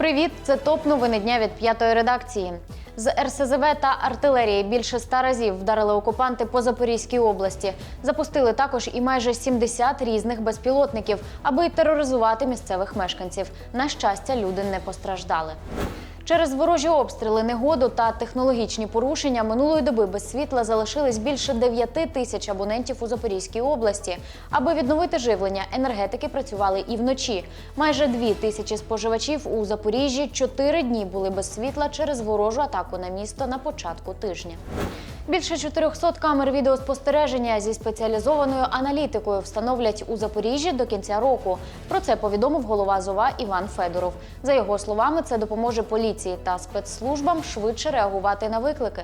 Привіт, це топ новини дня від п'ятої редакції. З РСЗВ та артилерії більше ста разів вдарили окупанти по Запорізькій області. Запустили також і майже 70 різних безпілотників, аби тероризувати місцевих мешканців. На щастя, люди не постраждали. Через ворожі обстріли, негоду та технологічні порушення минулої доби без світла залишились більше 9 тисяч абонентів у Запорізькій області. Аби відновити живлення, енергетики працювали і вночі. Майже 2 тисячі споживачів у Запоріжжі 4 дні були без світла через ворожу атаку на місто на початку тижня. Більше 400 камер відеоспостереження зі спеціалізованою аналітикою встановлять у Запоріжжі до кінця року. Про це повідомив голова ЗОВА Іван Федоров. За його словами, це допоможе поліції та спецслужбам швидше реагувати на виклики.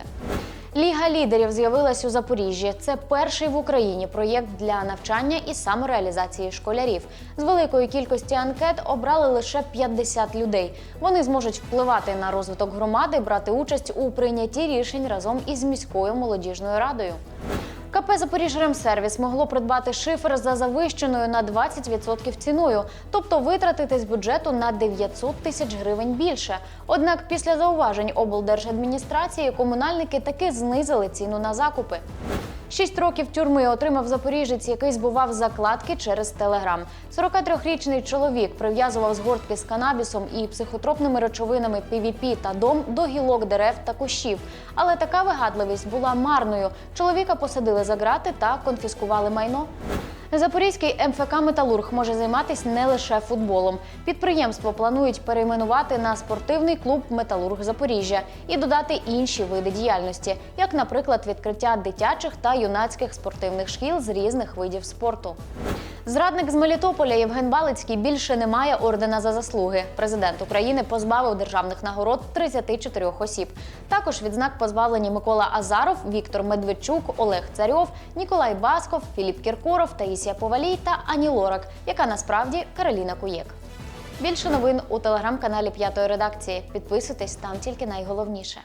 Ліга лідерів з'явилась у Запоріжжі. Це перший в Україні проєкт для навчання і самореалізації школярів. З великої кількості анкет обрали лише 50 людей. Вони зможуть впливати на розвиток громади, брати участь у прийнятті рішень разом із міською молодіжною радою. КП «Запоріжремсервіс» могло придбати шифер за завищеною на 20% ціною, тобто витратити з бюджету на 900 тисяч гривень більше. Однак після зауважень облдержадміністрації комунальники таки знизили ціну на закупи. Шість років тюрми отримав запоріжець, який збував закладки через телеграм. 43-річний чоловік прив'язував згортки з канабісом і психотропними речовинами PVP та дом до гілок дерев та кущів. Але така вигадливість була марною. Чоловіка посадили за грати та конфіскували майно. Запорізький МФК Металург може займатися не лише футболом. Підприємство планують перейменувати на спортивний клуб Металург Запоріжжя і додати інші види діяльності, як, наприклад, відкриття дитячих та юнацьких спортивних шкіл з різних видів спорту. Зрадник з Мелітополя Євген Балицький більше не має ордена за заслуги. Президент України позбавив державних нагород 34 осіб. Також відзнак позбавлені Микола Азаров, Віктор Медведчук, Олег Царьов, Ніколай Басков, Філіп Кіркоров, Таїсія Повалій та Ані Лорак, яка насправді Кароліна Куєк. Більше новин у телеграм-каналі П'ятої редакції. Підписуйтесь там тільки найголовніше.